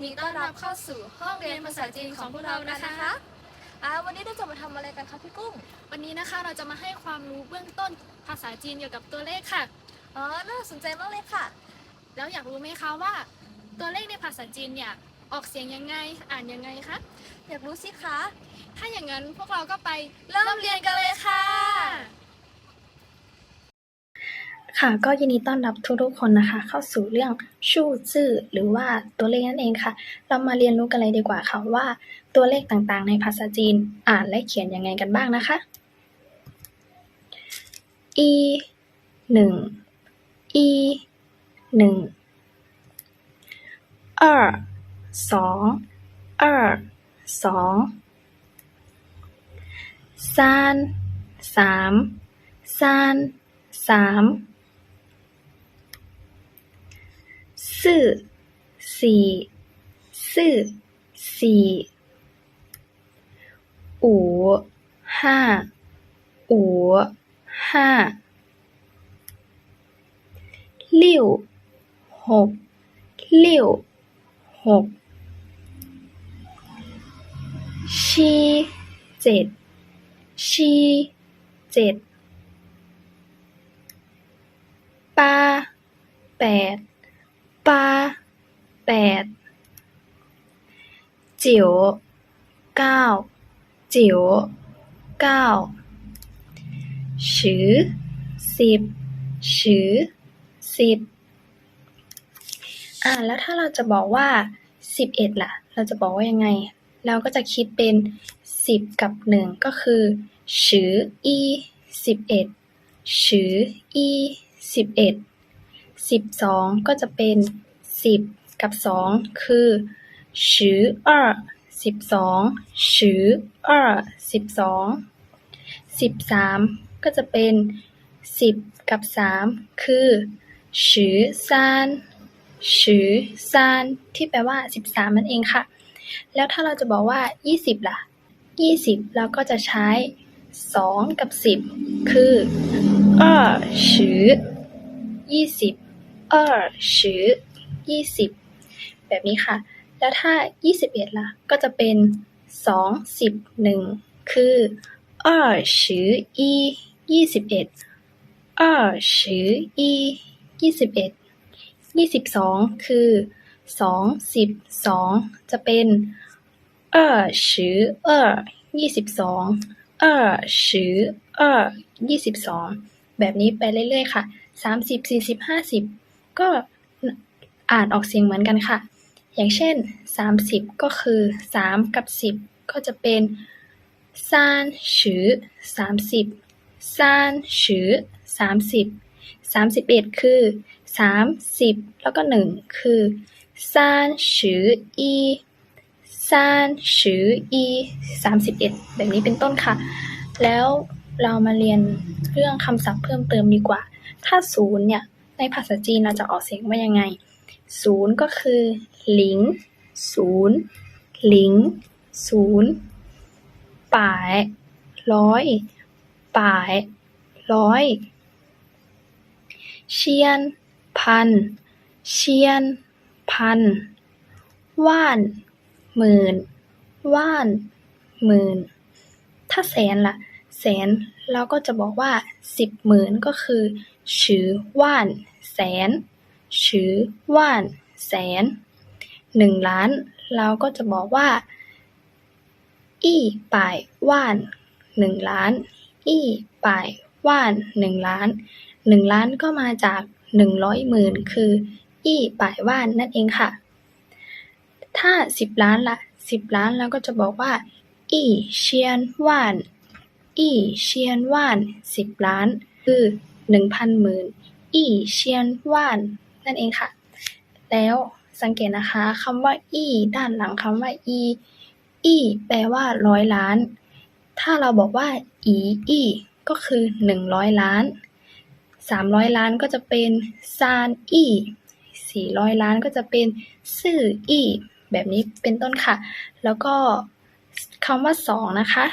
นดีต้อนรับเข้าสู่ห้องเรียนภาษาจีนของพวกเรานะคะอ่าวันนี้เราจะมาทำอะไรกันคะพี่กุ้ง วันนี้นะคะเราจะมาให้ความรู้เบื้องต้นภาษาจีนเกี่ยวกับตัวเลขค่ะ อ๋อ น่าสนใจมากเลยค่ะ แล้วอยากรู้ไหมคะว่า ตัวเลขในภาษาจีนเนี่ยออกเสียงยังไง อ่านยังไงคะ อยากรู้สิคะ ถ้าอย่างนั้นพวกเราก็ไปเริ่มเรียนกันเลยค่ะ ค่ะก็ยินดีต้อนรับทุกๆคนนะคะ เข้าสู่เรื่องชู่ซื่อหรือว่าตัวเลขนั่นเองค่ะ เรามาเรียนรู้กันเลยดีกว่าค่ะว่าตัวเลขต่างๆ ในภาษาจีนอ่านและเขียนยังไงกันบ้างนะคะ e หนึ่ง e หนึ่ง二สอง二สอง三สาม三สาม ซื่อสี่ซื่อสี่อู๋ห้าอู๋ห้าลิ้วหกลิ้วหกชีเจ็ดชีเจ็ดปาแปด ปาแปดจิ๋วเก้าจิ๋วเก้าชือสิบชือสิบอ่าแล้วถ้าเราจะบอกว่าสิบเอ็ดล่ะ เราจะบอกว่ายังไง เราก็จะคิดเป็นสิบกับหนึ่งก็คือชืออีสิบเอ็ดชืออีสิบเอ็ด 12 ก็จะเป็น 10 กับ 2 คือชืออ้อสิบสองชืออ้อสิบสองสิบสามก็จะเป็นสิบกับสามคือชื่อซานชื่อซานที่แปลว่าสิบสามนั่นเองค่ะ แล้วถ้าเราจะบอกว่ายี่สิบล่ะยี่สิบเราก็จะใช้สองกับสิบคืออ้อชื่อยี่สิบ เออชือยี่สิบแบบนี้ค่ะ แล้วถ้ายี่สิบเอ็ดล่ะ ก็จะเป็นสองสิบหนึ่งคือเออชืออียี่สิบเอ็ดเออชืออียี่สิบเอ็ดยี่สิบสองคือสองสิบสองจะเป็นเออชือเออยี่สิบสองเออชือเออยี่สิบสองแบบนี้ไปเรื่อยๆค่ะสามสิบสี่สิบห้าสิบ ก็อ่านออกเสียงเหมือนกันค่ะ อย่างเช่นสามสิบก็คือสามกับสิบก็จะเป็นซานชือสามสิบซานชือสามสิบสามสิบเอ็ดคือสามสิบแล้วก็หนึ่งคือซานชืออีซานชืออีสามสิบเอ็ดแบบนี้เป็นต้นค่ะ แล้วเรามาเรียนเรื่องคำศัพท์เพิ่มเติมดีกว่า ถ้าศูนย์เนี่ย ในภาษาจีนเราจะออกเสียงว่ายังไงศูนย์ก็คือหลิงศูนย์หลิงศูนย์ป่ายร้อยป่ายร้อยเชียน พัน เชียน พัน ว่าน หมื่น ว่าน หมื่น ถ้าแสนล่ะ แสนเราก็จะบอกว่าสิบหมื่นก็คือ ชือว่าน แสนชือว่าน แสน หนึ่งล้าน เราก็จะบอกว่า อี้ป่ายว่านหนึ่งล้าน อี้ป่ายว่านหนึ่งล้านหนึ่งล้านก็มาจากหนึ่งร้อยหมื่นคือ อี้ป่ายว่านนั่นเองค่ะ ถ้าสิบล้านละสิบล้านเราก็จะบอกว่า อี้เชียนว่าน อี้เชียนว่านสิบล้าน คือ หนึ่งพันหมื่นอี้เชียนว่านนั่นเองค่ะ แล้วสังเกตนะคะคำว่า อี้ด้านหลังคำว่า อี อี้แปลว่าร้อยล้าน ถ้าเราบอกว่า อีอี้ก็คือหนึ่งร้อยล้านสามร้อยล้านก็จะเป็นซานอี้สี่ร้อยล้านก็จะเป็นซื่ออี้แบบนี้เป็นต้นค่ะ แล้วก็คำว่าสองนะคะ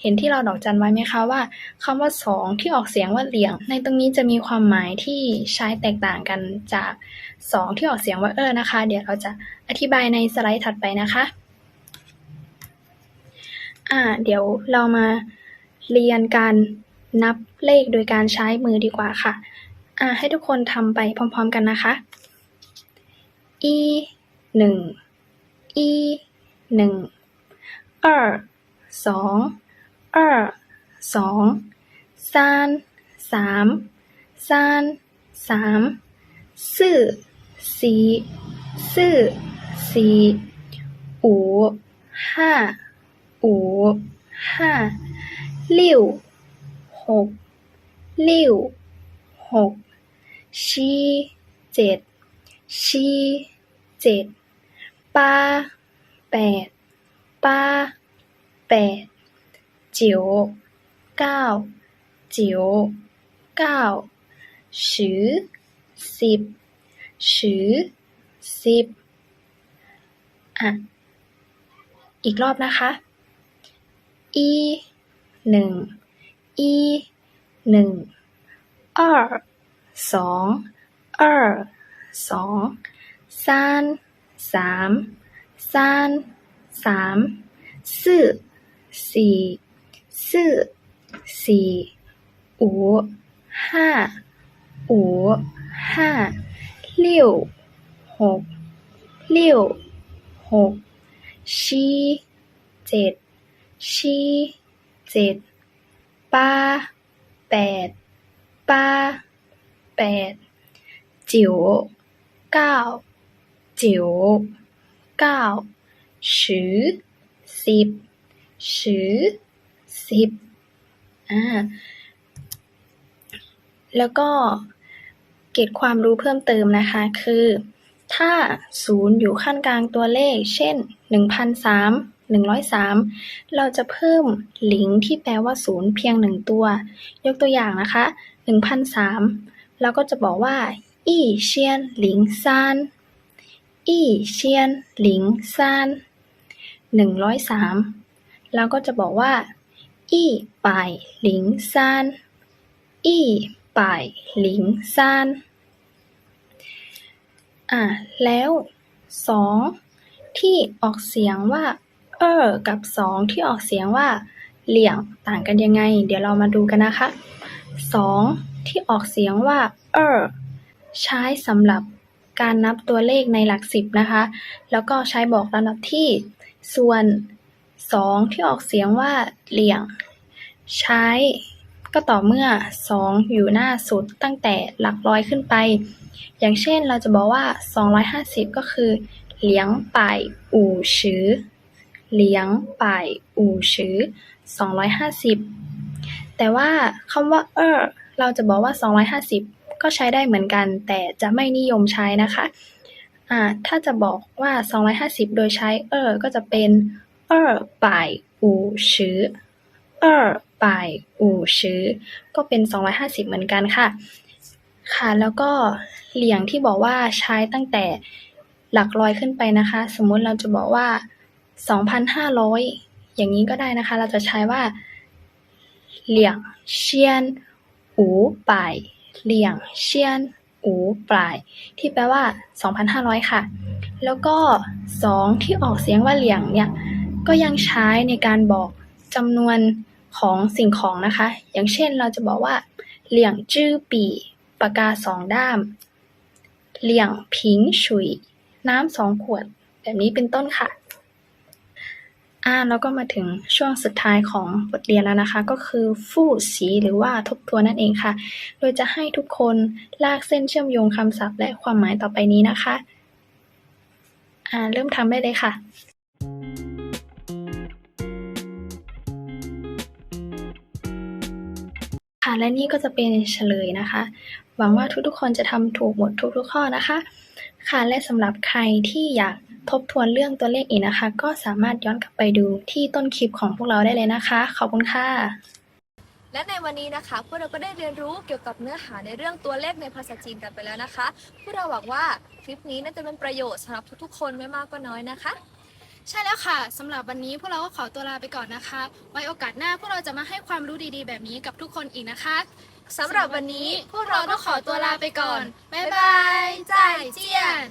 เห็นที่เราดอกจันไว้ไหมคะว่าคำว่าสองที่ออกเสียงว่าเหลี่ยง ในตรงนี้จะมีความหมายที่ใช้แตกต่างกันจากสองที่ออกเสียงว่าเออนะคะ เดี๋ยวเราจะอธิบายในสไลด์ถัดไปนะคะอ่าเดี๋ยวเรามาเรียนการนับเลขโดยการใช้มือดีกว่าค่ะอ่าให้ทุกคนทำไปพร้อมๆกันนะคะ อีหนึ่งอีหนึ่ง二สอง เอ้อสองซานสามซานสามซื่อสีซื่อสีอูห้าอูห้าลิ้วหกลิ้วหกชีเจ็ดชีเจ็ดปาแปดปาแปด 九เก้า九เก้า十สิบ十สิบอ่ะ อีกรอบนะคะ อีหนึ่ง อีหนึ่ง二สอง二สอง三สาม三สามสี่สี่ สื่อ สี่ อู ห้า อู ห้าเลิ่ว หกเลิ่ว หก ชี้ เจ็ด ชี้ เจ็ด ป้า แปด ป้า แปด จิ๋ว เก้า จิ๋ว เก้า สิบสิบ สิบอ่าแล้วก็เกร็ดความรู้เพิ่มเติมนะคะ คือ ถ้าศูนย์อยู่ขั้นกลางตัวเลข เช่น 1,003 103 เราจะเพิ่มหลิงที่แปลว่าศูนย์เพียงหนึ่งตัว ยกตัวอย่างนะคะ 1,003 เราก็จะบอกว่า อีเชียนหลิงซาน อีเชียนหลิงซาน 103 เราก็จะบอกว่า อีป่ายหลิงซานอีป่ายหลิงซานอะแล้วสองที่ออกเสียงว่าเออกับสองที่ออกเสียงว่าเหลี่ยงต่างกันยังไง เดี๋ยวเรามาดูกันนะคะสองที่ออกเสียงว่าเออใช้สำหรับการนับตัวเลขในหลักสิบนะคะ แล้วก็ใช้บอกลำดับที่ ส่วน สองที่ออกเสียงว่า เหลี่ยง ใช้ ก็ต่อเมื่อสองอยู่หน้าสุดตั้งแต่หลักร้อยขึ้นไป อย่างเช่นเราจะบอกว่า 250 ก็คือ เหลียงป่ายอู่ชื้อ เหลียงป่ายอู่ชื้อ 250 แต่ว่าคำว่า เออเราจะบอกว่า 250 ก็ใช้ได้เหมือนกัน แต่จะไม่นิยมใช้นะคะอ่าถ้าจะบอกว่า 250 โดยใช้ เออก็จะเป็น เออป่ายอูชือเออป่ายอูชือก็เป็น 250 เหมือนกันค่ะ ค่ะ แล้วก็เหลี่ยงที่บอกว่าใช้ตั้งแต่หลักร้อยขึ้นไปนะคะ สมมุติเราจะบอกว่า 2,500 อย่างนี้ก็ได้นะคะ เราจะใช้ว่า เหลี่ยงเชียนอูป่ายเหลี่ยงเชียนอูปลายที่แปลว่า 2,500 ค่ะ แล้วก็ 2 ที่ออกเสียงว่าเหลี่ยงเนี่ย ก็ยังใช้ในการบอกจำนวนของสิ่งของนะคะ อย่างเช่นเราจะบอกว่า เหลี่ยงจื้อปีปากกาสองด้าม เหลี่ยงผิงฉุย น้ำสองขวด แบบนี้เป็นต้นค่ะอ่าแล้วก็มาถึงช่วงสุดท้ายของบทเรียนแล้วนะคะ ก็คือฟู่สีหรือว่าทบทวนนั่นเองค่ะ โดยจะให้ทุกคนลากเส้นเชื่อมโยงคำศัพท์และความหมายต่อไปนี้นะคะ อ่าเริ่มทำได้เลยค่ะ ค่ะ และนี่ก็จะเป็นเฉลยนะคะ หวังว่าทุกๆ คนจะทำถูกหมดทุกๆ ข้อนะคะ ค่ะ และสำหรับใครที่อยากทบทวนเรื่องตัวเลขอีกนะคะ ก็สามารถย้อนกลับไปดูที่ต้นคลิปของพวกเราได้เลยนะคะ ขอบคุณค่ะ และในวันนี้นะคะ พวกเราก็ได้เรียนรู้เกี่ยวกับเนื้อหาในเรื่องตัวเลขในภาษาจีนกันไปแล้วนะคะ พวกเราหวังว่าคลิปนี้น่าจะเป็นประโยชน์สำหรับทุกๆ คนไม่มากก็น้อยนะคะ ใช่แล้วค่ะสำหรับวันนี้พวกเราก็ขอตัวลาไปก่อนนะคะ ไว้โอกาสหน้าพวกเราจะมาให้ความรู้ดีๆ แบบนี้กับทุกคนอีกนะคะสำหรับวันนี้พวกเราต้องขอตัวลาไปก่อน บ๊ายบายจ่ายเจียน